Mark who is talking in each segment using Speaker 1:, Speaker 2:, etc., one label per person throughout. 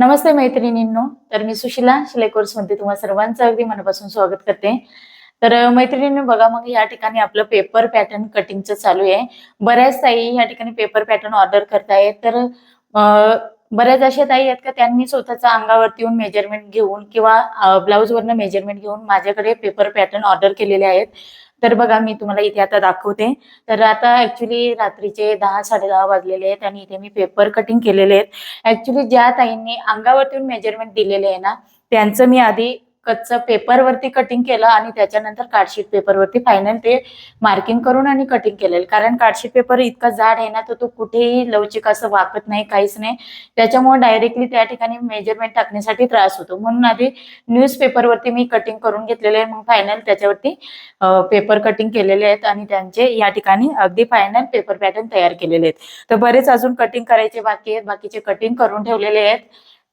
Speaker 1: नमस्ते मैत्रिणींनो. तर मी सुशिला शिलाई कोर्समध्ये तुम्हाला तुम्हा सर्वांचं अगदी मनापासून स्वागत करते. तर मैत्रिणींनो बघा मग या ठिकाणी आपलं पेपर पॅटर्न कटिंगचं चालू आहे. बऱ्याच ताई या ठिकाणी पेपर पॅटर्न ऑर्डर करतायत. तर बऱ्याच अशा ताई आहेत का त्यांनी स्वतःच्या अंगावरती येऊन मेजरमेंट घेऊन किंवा ब्लाऊजवरनं मेजरमेंट घेऊन माझ्याकडे पेपर पॅटर्न ऑर्डर केलेले आहेत. तर बघा मी तुम्हाला इथे आता दाखवते. तर आता ऍक्च्युली रात्रीचे दहा साडे दहा वाजलेले आहेत आणि इथे मी पेपर कटिंग केलेले आहेत. ऍक्च्युली ज्या ताईंनी अंगावरती मेजरमेंट दिलेले आहे ना त्यांचं मी आधी कच्चं पेपरवरती कटिंग केलं आणि त्याच्यानंतर कार्डशीट पेपरवरती फायनल ते मार्किंग करून आणि कटिंग केलेलं. कारण कार्डशीट पेपर इतका जाड आहे ना तर तो कुठेही लवचिक असं वाकत नाही काहीच नाही. त्याच्यामुळे डायरेक्टली त्या ठिकाणी मेजरमेंट टाकण्यासाठी त्रास होतो. म्हणून आधी न्यूज पेपरवरती मी कटिंग करून घेतलेले आहे. मग फायनल त्याच्यावरती पेपर कटिंग केलेले आहेत आणि त्यांचे या ठिकाणी अगदी फायनल पेपर पॅटर्न तयार केलेले आहेत. तर बरेच अजून कटिंग करायचे बाकी आहेत. बाकीचे कटिंग करून ठेवलेले आहेत.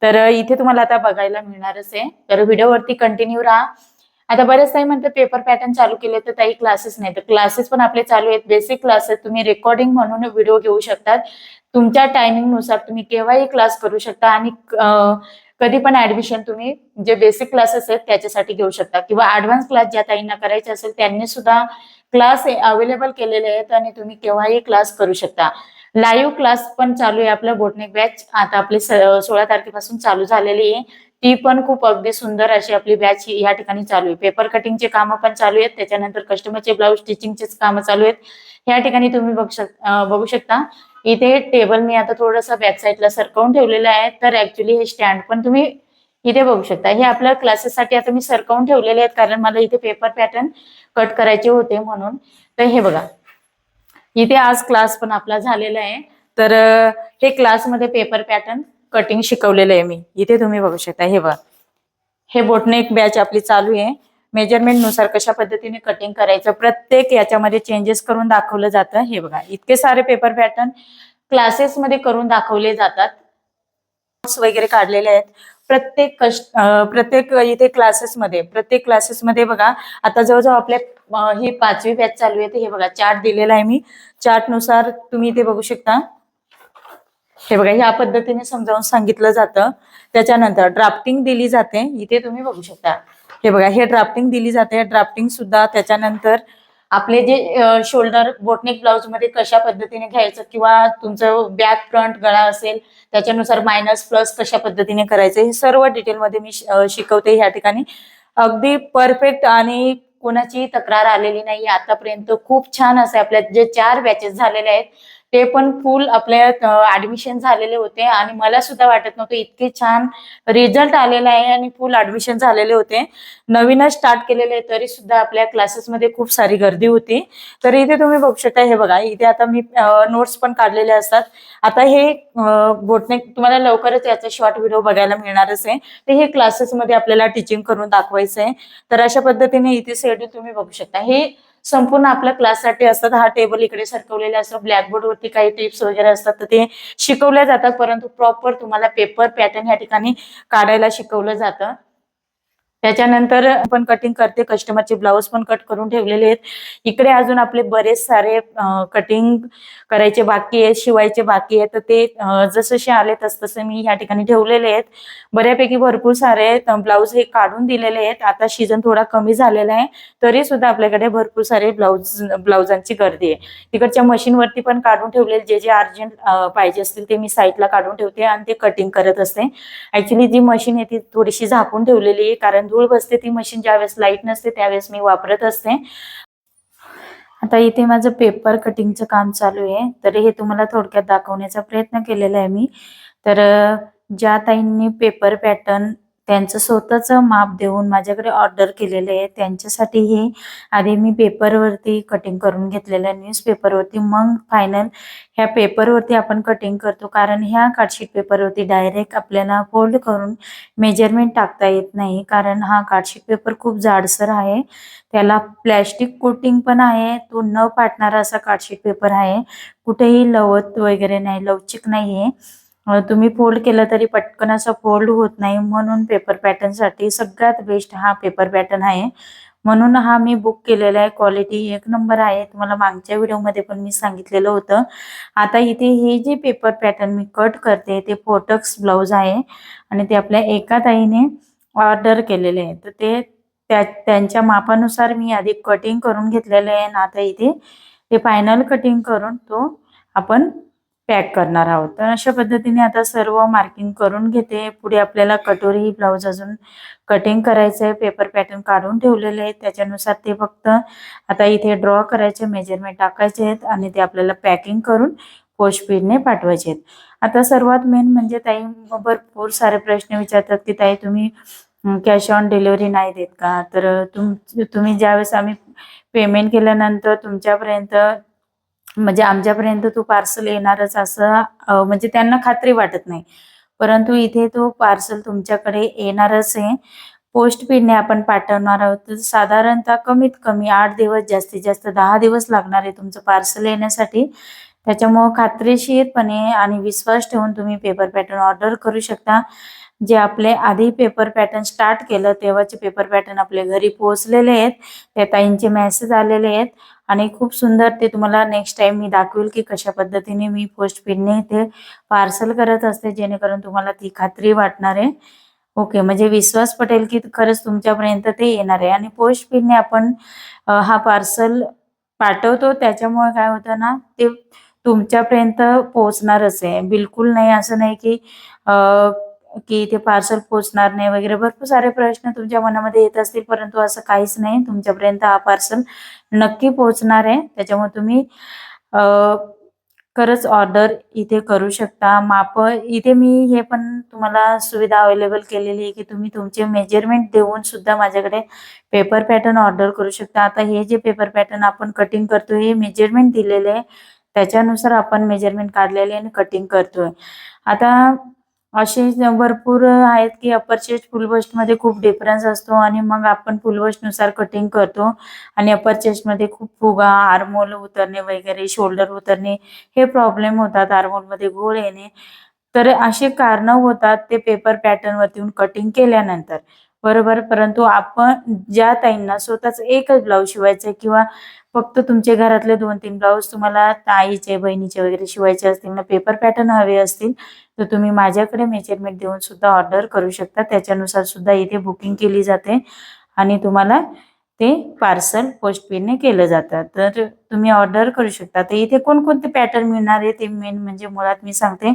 Speaker 1: तर इथे तुम्हाला आता बघायला मिळणारच आहे. तर व्हिडिओवरती कंटिन्यू राहा. आता बरेच काही म्हणतात पेपर पॅटर्न चालू केले तर काही क्लासेस नाही. तर क्लासेस पण आपले चालू आहेत. बेसिक क्लासेस तुम्ही रेकॉर्डिंग म्हणून व्हिडिओ घेऊ शकतात. तुमच्या टायमिंगनुसार तुम्ही केव्हाही क्लास करू शकता आणि कधी पण ऍडमिशन तुम्ही जे बेसिक क्लासेस आहेत त्याच्यासाठी घेऊ शकता. किंवा ऍडव्हान्स क्लास ज्या ताईंना करायचे असेल त्यांनी सुद्धा क्लास अवेलेबल केलेले आहेत आणि तुम्ही केव्हाही क्लास करू शकता. लाईव्ह क्लास पण चालू आहे आपलं बोटनिक बॅच आता आपली सोळा तारखेपासून चालू झालेली आहे. ती पण खूप अगदी सुंदर अशी आपली बॅच या ठिकाणी चालू आहे. पेपर कटिंगचे कामं पण चालू आहेत. त्याच्यानंतर कस्टमरचे ब्लाऊज स्टिचिंगचेच कामं चालू आहेत. या ठिकाणी तुम्ही बघू शक बघू शकता. इथे टेबल मी आता थोडंसं बॅक साईडला सरकवून ठेवलेलं आहे. तर ऍक्च्युली हे स्टँड पण तुम्ही इथे बघू शकता. हे आपल्या क्लासेससाठी आता मी सरकवून ठेवलेले आहेत. कारण मला इथे पेपर पॅटर्न कट करायचे होते म्हणून. तर हे बघा. इथे आज क्लास पण आपला झालेला आहे. तर हे क्लासमध्ये पेपर पॅटर्न कटिंग शिकवलेलं आहे मी. इथे तुम्ही बघू शकता हे बघा. हे बोटनेक बॅच आपली चालू आहे. मेजरमेंटनुसार कशा पद्धतीने कटिंग करायचं प्रत्येक याच्यामध्ये चेंजेस करून दाखवलं जातं. हे बघा इतके सारे पेपर पॅटर्न क्लासेसमध्ये करून दाखवले जातात. वगैरे काढलेले आहेत. प्रत्येक कष्ट प्रत्येक इथे क्लासेसमध्ये प्रत्येक क्लासेसमध्ये बघा आता जवळजवळ आपल्या ही पाचवी बॅच चालू आहे हे बघा चार्ट दिलेला आहे मी. चार्टनुसार तुम्ही इथे बघू शकता. हे बघा ह्या पद्धतीने समजावून सांगितलं जातं. त्याच्यानंतर ड्राफ्टिंग दिली जाते. इथे तुम्ही बघू शकता. हे बघा हे ड्राफ्टिंग दिली जाते. ड्राफ्टिंग सुद्धा त्याच्यानंतर आपले जे शोल्डर बोटनेक ब्लाउजमध्ये कशा पद्धतीने घ्यायचं किंवा तुमचं बॅक फ्रंट गळा असेल त्याच्यानुसार मायनस प्लस कशा पद्धतीने करायचं हे सर्व डिटेलमध्ये मी शिकवते ह्या ठिकाणी. अगदी परफेक्ट आणि कोणाचीही तक्रार आलेली नाही आतापर्यंत खूप छान असे आपल्या जे चार बॅचेस झालेले आहेत ते पण फुल आपल्या ऍडमिशन झालेले होते आणि मला सुद्धा वाटत नव्हतं इतके छान रिझल्ट आलेला आहे आणि फुल ऍडमिशन झालेले होते. नवीनच स्टार्ट केलेले आहे तरी सुद्धा आपल्या क्लासेसमध्ये खूप सारी गर्दी होती. तर इथे तुम्ही बघू शकता हे बघा इथे आता मी नोट्स पण काढलेले असतात. आता हे बोटने तुम्हाला लवकरच याचा शॉर्ट व्हिडिओ बघायला मिळणारच आहे. ते हे क्लासेसमध्ये आपल्याला टीचिंग करून दाखवायचं आहे तर अशा पद्धतीने इथे शेड्यूल तुम्ही बघू शकता. हे संपूर्ण आपल्या क्लाससाठी असतात. हा टेबल इकडे सरकवलेला असतो. ब्लॅकबोर्ड वरती काही टिप्स वगैरे असतात तर ते शिकवल्या जातात. परंतु प्रॉपर तुम्हाला पेपर पॅटर्न या ठिकाणी काढायला शिकवलं जातं. त्याच्यानंतर पण कटिंग करते. कस्टमरचे ब्लाऊज पण कट करून ठेवलेले आहेत. इकडे अजून आपले बरेच सारे कटिंग करायचे बाकी आहेत शिवायचे बाकी आहेत. तर ते अं, जसजसे आले तस तसे मी या ठिकाणी ठेवलेले आहेत. बऱ्यापैकी भरपूर सारे ब्लाऊज हे काढून दिलेले आहेत. आता सीझन थोडा कमी झालेला आहे. तरी सुद्धा आपल्याकडे भरपूर सारे ब्लाऊज ब्लाऊजांची गर्दी आहे. तिकडच्या मशीनवरती पण काढून ठेवलेले जे जे अर्जंट पाहिजे असतील ते मी साईडला काढून ठेवते आणि ते कटिंग करत असते. ऍक्च्युली जी मशीन आहे ती थोडीशी झाकून ठेवलेली आहे. कारण धूळ बसते ती मशीन ज्यावेळेस लाइट नसते त्यावेळेस मी वापरत असते. आता इथे माझं पेपर कटिंगचं काम चालू आहे. तर हे तुम्हाला थोडक्यात दाखवण्याचा प्रयत्न केलेला आहे मी. तर ज्या ताईंनी पेपर पॅटर्न त्यांचं स्वतःचं माप देऊन माझ्याकडे ऑर्डर केलेले आहे. त्यांच्यासाठी हे आधी मी पेपरवरती कटिंग करून घेतलेलं आहे. न्यूजपेपरवरती मग फायनल ह्या पेपरवरती आपण कटिंग करतो. कारण ह्या कार्डशीट पेपरवरती डायरेक्ट आपल्याला फोल्ड करून मेजरमेंट टाकता येत नाही. कारण हा कार्डशीट पेपर खूप जाडसर आहे. त्याला प्लॅस्टिक कोटिंग पण आहे. तो न फाटणारा असा कार्डशीट पेपर आहे. कुठेही लवत वगैरे नाही लवचिक नाहीये. आहे तुम्ही फोल्ड केलं तरी पटकन असं फोल्ड होत नाही. म्हणून पेपर पॅटर्नसाठी सगळ्यात बेस्ट हा पेपर पॅटर्न आहे. म्हणून हा मी बुक केलेला आहे. क्वालिटी एक नंबर आहे. तुम्हाला मागच्या व्हिडिओमध्ये पण मी सांगितलेलं होतं. आता इथे हे जे पेपर पॅटर्न मी कट करते ते फोटक्स ब्लाऊज आहे. आणि ते आपल्या एका ताईने ऑर्डर केलेले आहे. तर ते त्या त्यांच्या मापानुसार मी आधी कटिंग करून घेतलेले आहे. आणि आता इथे ते फायनल कटिंग करून तो आपण पॅक करणार आहोत. तर अशा पद्धतीने आता सर्व मार्किंग करून घेते. पुढे आपल्याला कटोरी ब्लाऊज अजून कटिंग करायचं आहे पेपर पॅटर्न काढून ठेवलेले आहेत. त्याच्यानुसार ते फक्त आता इथे ड्रॉ करायचे मेजरमेंट टाकायचे आहेत आणि ते आपल्याला पॅकिंग करून पोस्टपीडने पाठवायचे आहेत. आता सर्वात मेन म्हणजे ताई भरपूर सारे प्रश्न विचारतात की ताई तुम्ही कॅश ऑन डिलिव्हरी नाही देत का? तर तुम तुम्ही ज्यावेळेस आम्ही पेमेंट केल्यानंतर तुमच्यापर्यंत म्हणजे आमच्यापर्यंत तो पार्सल येणारच असं म्हणजे त्यांना खात्री वाटत नाही. परंतु इथे तो पार्सल तुमच्याकडे येणारच आहे. पोस्ट पेडने आपण पाठवणार आहोत. तर साधारणतः कमीत कमी आठ दिवस जास्तीत जास्त दहा दिवस लागणार आहे तुमचं पार्सल येण्यासाठी. त्याच्यामुळं खात्रीशीरपणे आणि विश्वास ठेवून तुम्ही पेपर पॅटर्न ऑर्डर करू शकता. जे आपले आधी पेपर पॅटर्न स्टार्ट केलं तेव्हाचे पेपर पॅटर्न आपले घरी पोहोचलेले आहेत. त्या ताईंचे मेसेज आलेले आहेत. आणि खूप सुंदर ते तुम्हाला नेक्स्ट टाइम मी दाखवेल की कशा पद्धतीने मी पोस्ट पेडने ते पार्सल करत असते जेणेकरून तुम्हाला ती खात्री वाटणार आहे. ओके म्हणजे विश्वास पटेल की खरंच तुमच्यापर्यंत ते येणार आहे. आणि पोस्ट पेडने आपण हा पार्सल पाठवतो त्याच्यामुळे काय होतं ना ते तुमच्यापर्यंत पोहोचणारच आहे. बिलकुल नाही असं नाही की की ते पार्सल पोहोचणार नाही वगैरे. भरपूर सारे प्रश्न तुमच्या मनामध्ये येत असतील परंतु असं काहीच नाही. तुमच्यापर्यंत हा पार्सल नक्की पोहोचणार आहे. त्याच्यामुळे तुम्ही खरंच ऑर्डर इथे करू शकता. माप इथे मी हे पण तुम्हाला सुविधा अवेलेबल केलेली आहे की तुम्ही तुमचे मेजरमेंट देऊन सुद्धा माझ्याकडे पेपर पॅटर्न ऑर्डर करू शकता. आता हे जे पेपर पॅटर्न आपण कटिंग करतो हे मेजरमेंट दिलेले आहे. त्याच्यानुसार आपण मेजरमेंट काढलेले आणि कटिंग करतोय. आता असे भरपूर आहेत की अपर चेस्ट फुल बस्टमध्ये खूप डिफरन्स असतो आणि मग आपण फुल बस्टनुसार कटिंग करतो. आणि अपर चेस्टमध्ये खूप फुगा आरमोल उतरणे वगैरे शोल्डर उतरणे हे प्रॉब्लेम होतात आर्मोलमध्ये घोळ येणे. तर असे कारण होतात ते पेपर पॅटर्न वरती कटिंग केल्यानंतर. बरोबर. परंतु आपण ज्या ताईंना स्वतःच एकच ब्लाऊज शिवायचं किंवा फक्त तुमचे घरातले दोन तीन ब्लाऊज तुम्हाला ताईचे बहिणीचे वगैरे शिवायचे असतील ना पेपर पॅटर्न हवे असतील तर तुम्ही माझ्याकडे मेजरमेंट देऊन सुद्धा ऑर्डर करू शकता. त्याच्यानुसार सुद्धा इथे बुकिंग केली जाते आणि तुम्हाला ते पार्सल पोस्टपेडने केलं जातं. तर तुम्ही ऑर्डर करू शकता. तर इथे कोणकोणते पॅटर्न मिळणार आहे ते मेन म्हणजे मुळात मी सांगते.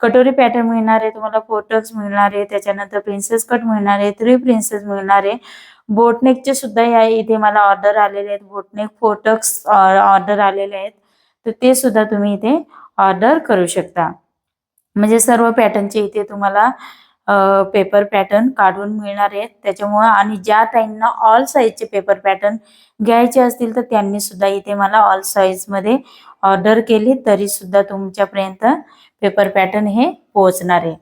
Speaker 1: कटोरी पॅटर्न मिळणार आहे तुम्हाला फोटक्स मिळणार आहे त्याच्यानंतर प्रिन्सेस कट मिळणार आहे थ्री प्रिन्सेस मिळणार आहे. बोटनेकचे सुद्धा या इथे मला ऑर्डर आलेले आहेत. बोटनेक फोटक्स ऑर्डर आलेले आहेत. तर ते सुद्धा तुम्ही इथे ऑर्डर करू शकता. म्हणजे सर्व पॅटर्नचे इथे तुम्हाला पेपर पॅटर्न काढून मिळणार आहेत. त्याच्यामुळं आणि ज्या ताईंना ऑल साईजचे पेपर पॅटर्न घ्यायचे असतील तर त्यांनी सुद्धा इथे मला ऑल साईजमध्ये ऑर्डर केली. तरीसुद्धा तुमच्यापर्यंत पेपर पॅटर्न हे पोहोचणार आहे.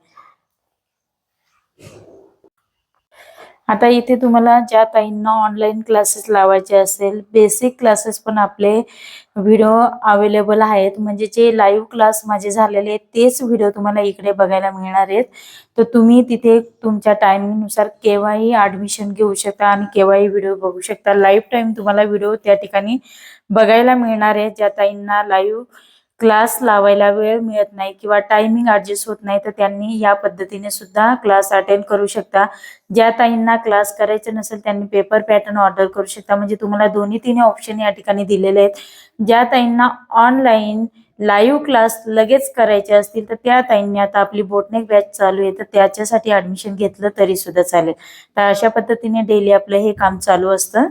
Speaker 1: आता इथे तुम्हाला ज्या ताईंना ऑनलाईन क्लासेस लावायचे असेल बेसिक क्लासेस पण आपले व्हिडिओ अवेलेबल आहेत. म्हणजे जे लाईव्ह क्लास माझे झालेले आहेत तेच व्हिडिओ तुम्हाला इकडे बघायला मिळणार आहेत. तर तुम्ही तिथे तुमच्या टायमिंगनुसार केव्हाही ऍडमिशन घेऊ शकता आणि केव्हाही व्हिडिओ बघू शकता. लाईव्ह टाईम तुम्हाला व्हिडिओ त्या ठिकाणी बघायला मिळणार आहे ज्या ताईंना लाईव्ह क्लास लावायला वेळ मिळत नाही किंवा टायमिंग ॲडजस्ट होत नाही तर त्यांनी या पद्धतीने सुद्धा क्लास अटेंड करू शकता. ज्या ताईंना क्लास करायचे नसेल त्यांनी पेपर पॅटर्न ऑर्डर करू शकता. म्हणजे तुम्हाला दोन्ही तिन्ही ऑप्शन या ठिकाणी दिलेले आहेत. ज्या ताईंना ऑनलाईन लाईव्ह क्लास लगेच करायचे असतील तर त्या ताईंनी आता आपली बोटनेक बॅच चालू आहे तर त्याच्यासाठी ऍडमिशन घेतलं तरी सुद्धा चालेल. तर अशा पद्धतीने डेली आपलं हे काम चालू असतं.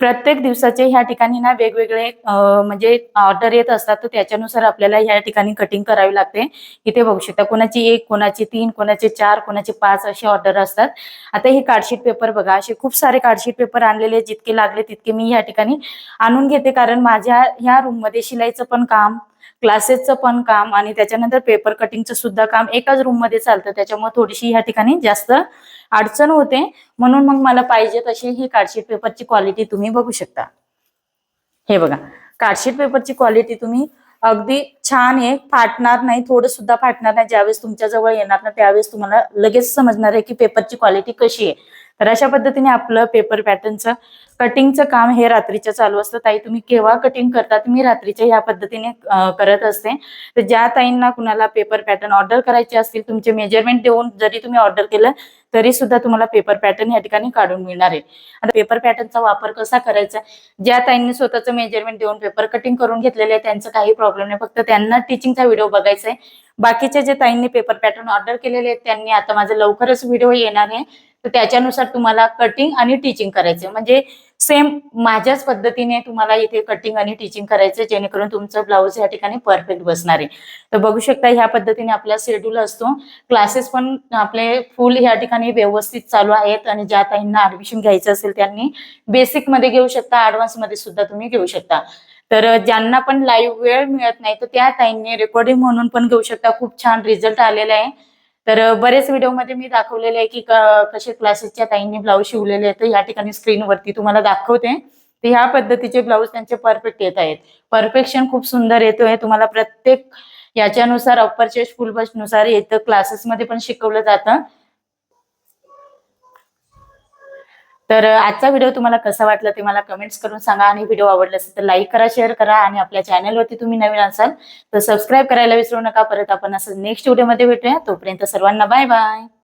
Speaker 1: प्रत्येक दिवसाचे ह्या ठिकाणी ना वेगवेगळे म्हणजे ऑर्डर येत असतात. तर त्याच्यानुसार आपल्याला ह्या ठिकाणी कटिंग करावी लागते. इथे बघू शकता कोणाची एक कोणाची तीन कोणाचे चार कोणाचे पाच असे ऑर्डर असतात. आता हे कार्डशीट पेपर बघा असे खूप सारे कार्डशीट पेपर आणलेले जितके लागले तितके मी ह्या ठिकाणी आणून घेते. कारण माझ्या ह्या रूममध्ये शिलाईचं पण काम क्लासेसचं पण काम आणि त्याच्यानंतर पेपर कटिंगचं सुद्धा काम एकाच रूममध्ये चालतं. त्याच्यामुळे थोडीशी ह्या ठिकाणी जास्त अडचण होते. म्हणून मग मला पाहिजे तशी ही कार्डशीट पेपरची क्वालिटी तुम्ही बघू शकता. हे बघा कार्डशीट पेपरची क्वालिटी तुम्ही अगदी छान आहे. फाटणार नाही थोडं सुद्धा फाटणार नाही. ज्यावेळेस तुमच्या जवळ येणार ना त्यावेळेस तुम्हाला लगेच समजणार आहे की पेपरची क्वालिटी कशी आहे. तर अशा पद्धतीने आपलं पेपर पॅटर्नचं कटिंगचं काम हे रात्रीचं चालू असतं. ताई तुम्ही केव्हा कटिंग करतात मी रात्रीच्या ह्या पद्धतीने करत असते. तर ज्या ताईंना कुणाला पेपर पॅटर्न ऑर्डर करायचे असतील तुमचे मेजरमेंट देऊन जरी तुम्ही ऑर्डर केलं तरी सुद्धा तुम्हाला पेपर पॅटर्न या ठिकाणी काढून मिळणार आहे. आता पेपर पॅटर्नचा वापर कसा करायचा? ज्या ताईंनी स्वतःचं मेजरमेंट देऊन पेपर कटिंग करून घेतलेले आहे त्यांचं काही प्रॉब्लेम नाही. फक्त त्यांना टीचिंगचा व्हिडिओ बघायचा आहे. बाकीच्या जे ताईंनी पेपर पॅटर्न ऑर्डर केलेले आहेत त्यांनी आता माझं लवकरच व्हिडिओ येणार आहे. तर त्याच्यानुसार तुम्हाला कटिंग आणि टीचिंग करायचे म्हणजे सेम माझ्याच पद्धतीने तुम्हाला इथे कटिंग आणि टीचिंग करायचं जेणेकरून तुमचं ब्लाऊज या ठिकाणी परफेक्ट बसणार आहे. तर बघू शकता ह्या पद्धतीने आपला शेड्यूल असतो. क्लासेस पण आपले फुल ह्या ठिकाणी व्यवस्थित चालू आहेत आणि ज्या ताईंना ऍडमिशन घ्यायचं असेल त्यांनी बेसिकमध्ये घेऊ शकता ऍडव्हान्समध्ये सुद्धा तुम्ही घेऊ शकता. तर ज्यांना पण लाईव्ह वेळ मिळत नाही तर त्या ताईंनी रेकॉर्डिंग म्हणून पण घेऊ शकता. खूप छान रिझल्ट आलेला आहे. तर बरेच व्हिडिओमध्ये मी दाखवलेले आहे की कसे क्लासेसच्या ताईंनी ब्लाऊज शिवलेले आहेत. या ठिकाणी स्क्रीनवरती तुम्हाला दाखवते. तर ह्या पद्धतीचे ब्लाऊज त्यांचे परफेक्ट येत आहेत. परफेक्शन खूप सुंदर येतोय. तुम्हाला प्रत्येक याच्यानुसार अप्पर चेस्ट फुल बस्टनुसार येतं. क्लासेसमध्ये पण शिकवलं जातं. तर आजचा व्हिडिओ तुम्हाला कसा वाटला ते मला कमेंट्स करून सांगा आणि व्हिडिओ आवडला असेल तर लाईक करा शेअर करा आणि आपल्या चॅनलवरती तुम्ही नवीन असाल तर सबस्क्राईब करायला विसरू नका. परत आपण असं नेक्स्ट व्हिडिओमध्ये भेटूया. तोपर्यंत सर्वांना बाय बाय